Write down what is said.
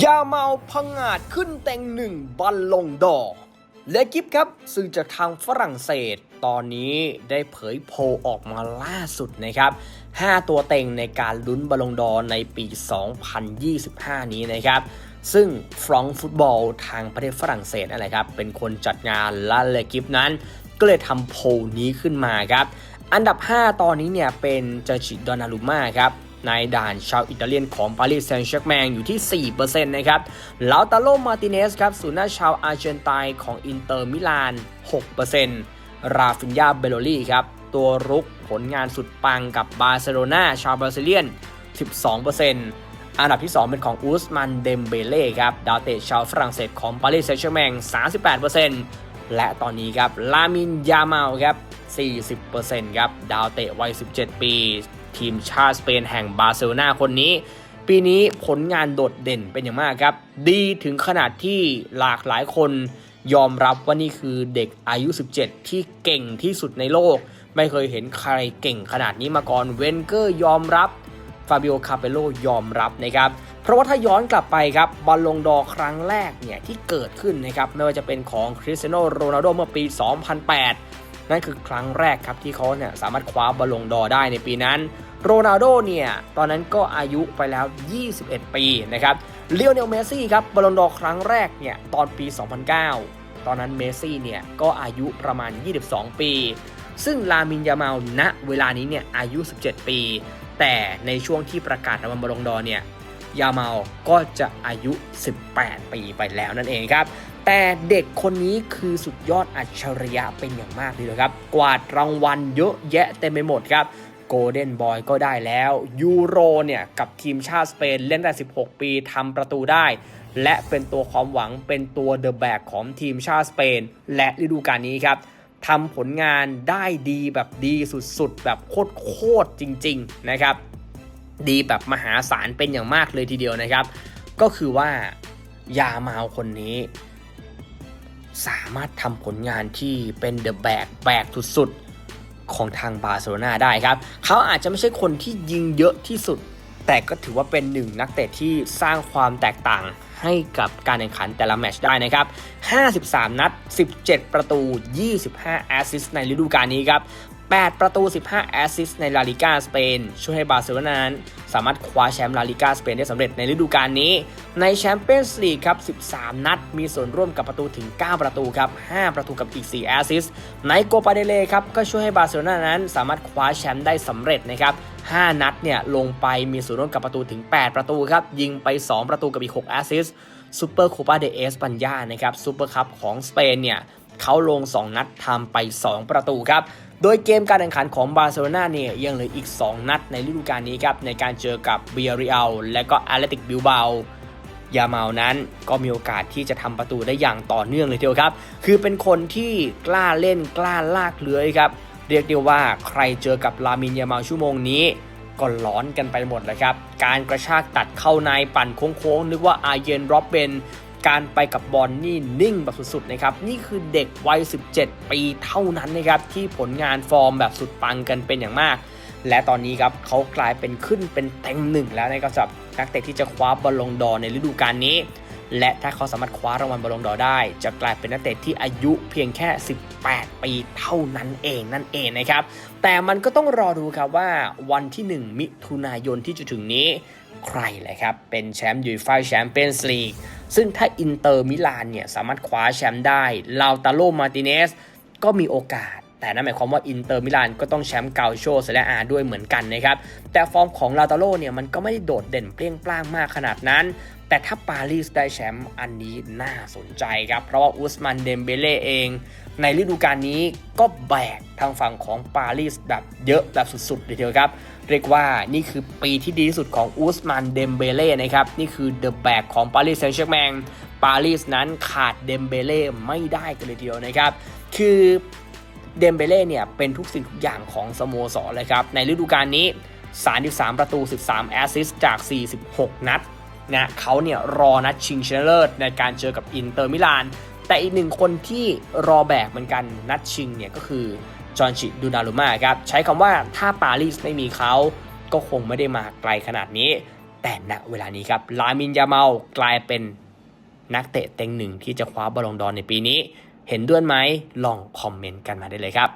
ยาเมาพังงาดขึ้นเต็งหนึ่งบัลลงดอและกิฟครับสื่อจากทางฝรั่งเศส ตอนนี้ได้เผยโพลออกมาล่าสุดนะครับ 5 ตัวเต็งในการลุ้นบอลลงดอในปี 2025 นี้นะครับ ซึ่งฟรองฟุตบอลทางประเทศฝรั่งเศสนั่นแหละครับ เป็นคนจัดงานและเลกิฟนั้น ก็เลยทำโพลนี้ขึ้นมาครับอันดับ 5 ตอนนี้เนี่ยเป็นเจาชิดอนารุม่าครับ ในด่านชาวอิตาเลียนของปารีสแซงต์แชร์แมงอยู่ที่ 4%นะครับลาวตาโลมาติเนสครับศูนย์หน้าชาวอาร์เจนตินของอินเตอร์มิลาน 6%ราฟินยาเบโลลี่ครับตัวรุกผลงานสุดปังกับบาร์เซโลนาชาวบราซิเลียน 12%อันดับที่ 2 เป็นของอูสมันเดมเบเล่ครับดาวเตะชาวฝรั่งเศสของปารีสแซงต์แชร์แมง 38%และตอนนี้ครับลามินยาเมาครับ40%ครับดาวเตะวัย 17 ปี ทีมชาติสเปนแห่งบาร์เซโลนาคนนี้ ปีนี้ผลงานโดดเด่นเป็นอย่างมากครับ ดีถึงขนาดที่หลากหลายคนยอมรับว่านี่คือเด็กอายุ 17 ที่เก่งที่สุดในโลก ไม่เคยเห็นใครเก่งขนาดนี้มาก่อนเวนเกอร์ยอมรับฟาบิโอคาเปโลยอมรับนะครับ เพราะว่าถ้าย้อนกลับไปครับบอลลงดอครั้งแรกเนี่ยที่เกิดขึ้นนะครับ ไม่ว่าจะเป็นของคริสเตียโนโรนัลโดเมื่อปี 2008 นั่นคือครั้งแรกครับที่เขาเนี่ยสามารถคว้าบอลลงดอร์ได้ในปีนั้น โรนัลโดเนี่ยตอนนั้นก็อายุไปแล้ว 21 ปีนะครับเลียวเนลเมสซี่ครับบอลลงดอร์ครั้งแรกเนี่ยตอนปี 2009 ตอนนั้นเมสซี่เนี่ยก็อายุประมาณ 22 ปี ซึ่งลามินยามาลณเวลานี้เนี่ยอายุ 17 ปี แต่ในช่วงที่ประกาศรางวัลบอลลงดอร์เนี่ยยามาลก็จะอายุ 18 ปีไปแล้วนั่นเองครับ แต่เด็กคนนี้คือสุดยอดอัจฉริยะเป็นอย่างมากเลยครับ กวาดรางวัลเยอะแยะเต็มไปหมดครับโกลเด้นบอยก็ได้แล้วยูโรเนี่ยกับทีมชาติสเปนเล่นได้16 ปีทำประตูได้ และเป็นตัวความหวังเป็นตัวเดอะแบกของทีมชาติสเปน และฤดูกาลนี้ครับทำผลงานได้ดีแบบดีสุดๆ แบบโคตรๆจริง ๆ นะครับ ดีแบบมหาศาลเป็นอย่างมากเลยทีเดียวนะครับ ก็คือว่ายามาคนนี้ สามารถทำผลงานที่เป็นเดอะแบกแบกสุดๆ ของทางบาร์เซโลนาได้ครับ เขาอาจจะไม่ใช่คนที่ยิงเยอะที่สุด แต่ก็ถือว่าเป็นหนึ่งนักเตะที่สร้างความแตกต่างให้กับการแข่งขันแต่ละแมตช์ได้นะครับ 53 นัด 17 ประตู 25 แอสซิสต์ในฤดูกาลนี้ครับ 8 ประตู 15 แอสซิสต์ในลาลิกาสเปน ช่วยให้บาร์เซโลนานั้นสามารถคว้าแชมป์ลาลิกาสเปนได้สำเร็จในฤดูกาลนี้ ในแชมเปี้ยนส์ลีกครับ 13 นัด มีส่วนร่วมกับประตูถึง 9 ประตูครับ 5 ประตูกับอีก 4 แอสซิสต์ในโกปาเดเลครับ ก็ช่วยให้บาร์เซโลนานั้นสามารถคว้าแชมป์ได้สำเร็จนะครับ5 นัดเนี่ยลงไปมีส่วนร่วมกับประตูถึง 8 ประตูครับยิงไป 2 ประตูกับอีก 6 แอสซิสต์ซูเปอร์โคปาเดเอสปัญญานะครับซูเปอร์คัพของสเปนเนี่ยเขาลง 2 นัดทำไป 2 ประตูครับ โดยเกมการแข่งขันของบาร์เซโลนาเนี่ยยังเหลืออีก 2 นัดในฤดูกาลนี้ครับในการเจอกับเบียริอัลและก็แอตเลติกบิลเบายาเมานั้นก็มีโอกาสที่จะทำประตูได้อย่างต่อเนื่องเลยทีเดียวครับ คือเป็นคนที่กล้าเล่นกล้าลากเลื้อยครับ เรียกได้ว่าใครเจอกับลามินยาเมาชั่วโมงนี้ ก็ร้อนกันไปหมดเลยครับ การกระชากตัดเข้าในปั่นโค้งๆนึกว่าอาเยนโรบเบน การไปกับบอลนี่นิ่งแบบสุดๆนะครับนี่คือเด็กวัย 17 ปีเท่านั้นนะครับที่ผลงานฟอร์มแบบสุดปังกันเป็นอย่างมาก และตอนนี้ครับเขากลายเป็นขึ้นเป็นเต็งหนึ่งแล้วนะครับสำหรับนักเตะที่จะคว้าบอลลงดอในฤดูกาลนี้ และถ้าเขาสามารถคว้ารางวัลบอลลงดอได้ จะกลายเป็นนักเตะที่อายุเพียงแค่ 18 ปีเท่านั้นเองนั่นเองนะครับแต่มันก็ต้องรอดูครับว่าวันที่ 1 มิถุนายนที่จะถึงนี้ ใครแหละครับเป็นแชมป์ยูฟ่าแชมเปี้ยนส์ลีก ซึ่งถ้าอินเตอร์มิลานเนี่ยสามารถคว้าแชมป์ได้ลาวตาโลมาติเนสก็มีโอกาส แต่นั่นหมายความว่าอินเตอร์มิลานก็ต้องแชมป์เกาโชเซเลอาด้วยเหมือนกันนะครับ แต่ฟอร์มของลาตาโลเนี่ยมันก็ไม่ได้โดดเด่นเปรี้ยงปร้างมากขนาดนั้น แต่ถ้าปารีสได้แชมป์อันนี้น่าสนใจครับ เพราะว่าอุสมันเดมเบเล่เอง ในฤดูกาลนี้ก็แบกทางฝั่งของปารีสแบบเยอะแบบสุดๆเลยทีเดียวครับ เรียกว่านี่คือปีที่ดีที่สุดของอุสมันเดมเบเล่นะครับ นี่คือเดอะแบกของปารีสแซงต์แชร์แมงปารีสนั้นขาดเดมเบเล่ไม่ได้กันเลยทีเดียวนะครับ คือเดมเบเล่เนี่ยเป็นทุกสิ่งทุกอย่างของสโมสรเลยครับ ในฤดูกาลนี้ 33 ประตู 13 แอสซิสต์จาก 46 นัดนะเขาเนี่ยรอนัดชิงชนะเลิศในการเจอกับอินเตอร์มิลาน แต่อีกหนึ่งคนที่รอแบกเหมือนกันนัดชิงเนี่ยก็คือ จอห์นชิดูนารุมาครับใช้คำว่าถ้าปารีสไม่มีเขาก็คงไม่ได้มาไกลขนาดนี้ แต่ณเวลานี้ครับลามินยาเมากลายเป็นนักเตะเต็งหนึ่งที่จะคว้าบอลลงดอนในปีนี้ เห็นด้วยไหมลองคอมเมนต์กันมาได้เลยครับ